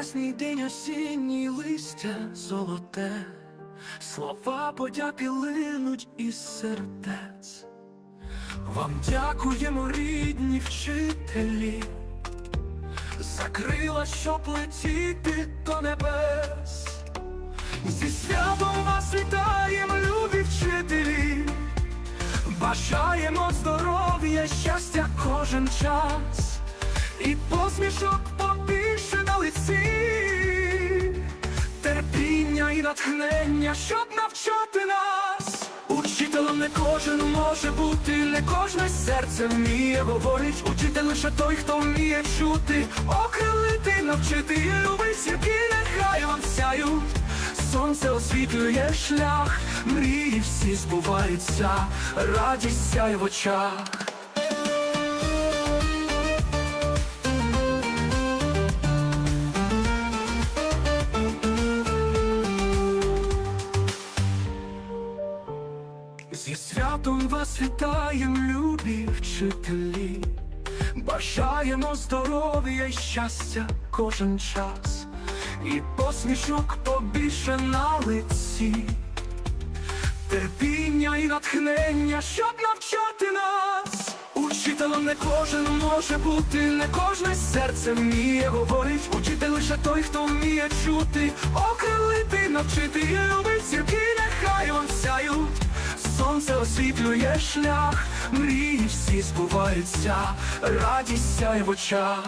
Ясний день осінній листя золоте, слова подяки линуть із сердець. Вам дякуємо, рідні вчителі, за крила, щоб летіти до небес. Зі святом вас вітаємо, любі вчителі, бажаємо здоров'я, щастя кожен час, і посмішок побільше на лиці, терпіння і натхнення, щоб навчати нас. Учителем не кожен може бути, не кожне серце вміє говорить. Учитель лише той, хто вміє чути, окрилити, навчити і любить, які нехай вам сяють. Сонце освітлює шлях, мрії всі збуваються, радість сяє в очах. Зі святом вас вітаєм, любі вчителі, бажаємо здоров'я і щастя кожен час, і посмішок побільше на лиці, терпіння і натхнення, щоб навчати нас. Учителем не кожен може бути, не кожне серце вміє говорить. Учитель лише той, хто вміє чути, окрилити, навчити і любить, зірки нехай вам сяють. Сонце освітлює шлях, мрії всі збуваються, радість сяє в очах.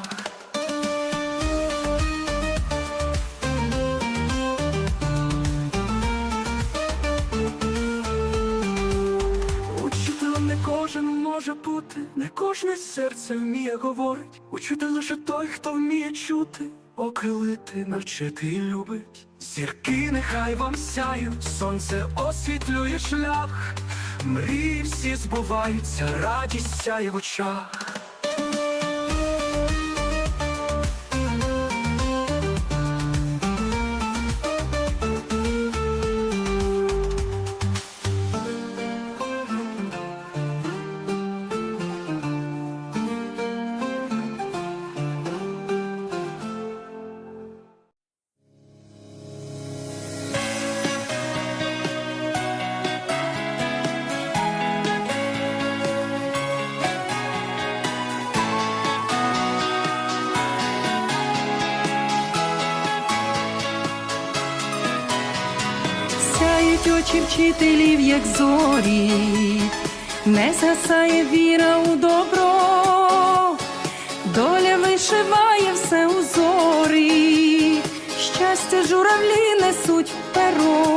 Не кожен може бути, не кожне серце вміє говорить. Учитель лише той, хто вміє чути, окрилити, навчити любить. Зірки нехай вам сяють, сонце освітлює шлях. Мрії всі збуваються, радість сяє в очах. Сяють очі вчителів, як зорі, не згасає віра у добро, доля вишиває все у зорі, щастя журавлі несуть перо,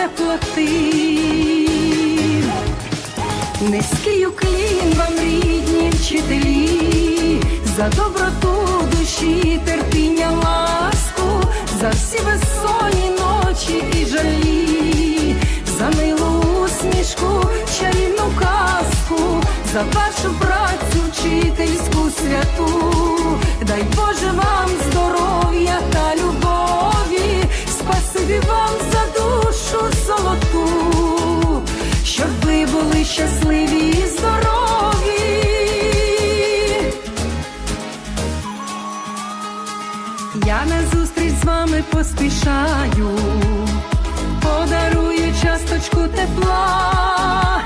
теплоти. Низький уклін вам, рідні вчителі, за доброту душі, терпіння, ласку, за всі безсонні ночі і жалі, за милу усмішку, чарівну казку, за вашу працю вчительську святу, дай Боже вам здоров'я та любові, спасибі вам за душу зустріч з вами поспішаю, подарую часточку тепла,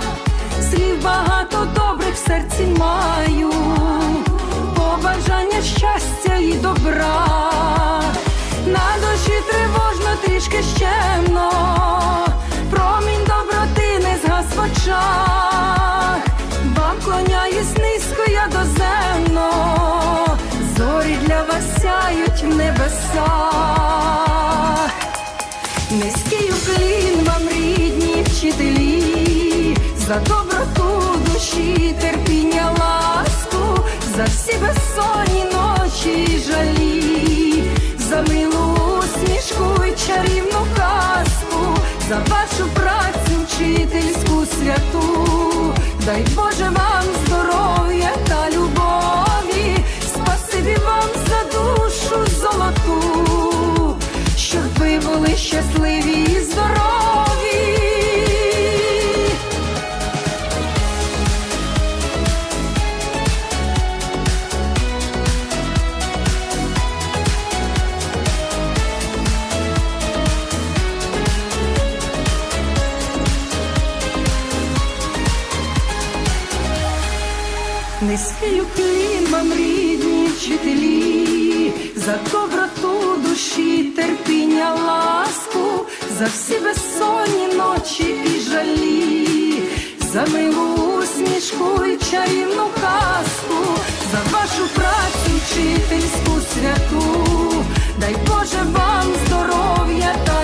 слів багато добрих в серці маю, побажання щастя і добра, на душі тривожно трішки щемно, промінь доброти не згас в очах, вам клоняюсь низько я доземно, для сяють в небесах. Низький уклін вам, рідні вчителі, за доброту душі, терпіння, ласку, за всі безсонні ночі й жалі, за милу усмішку й чарівну казку, за вашу працю вчительську святу, дай Боже вам щасливі і здорові. Низький уклін вам рідні вчителі, за доброту душі, терпіння, ласку, за всі безсонні ночі і жалі, за милу усмішку і чарівну казку, за вашу працю вчительську святу, дай Боже вам здоров'я та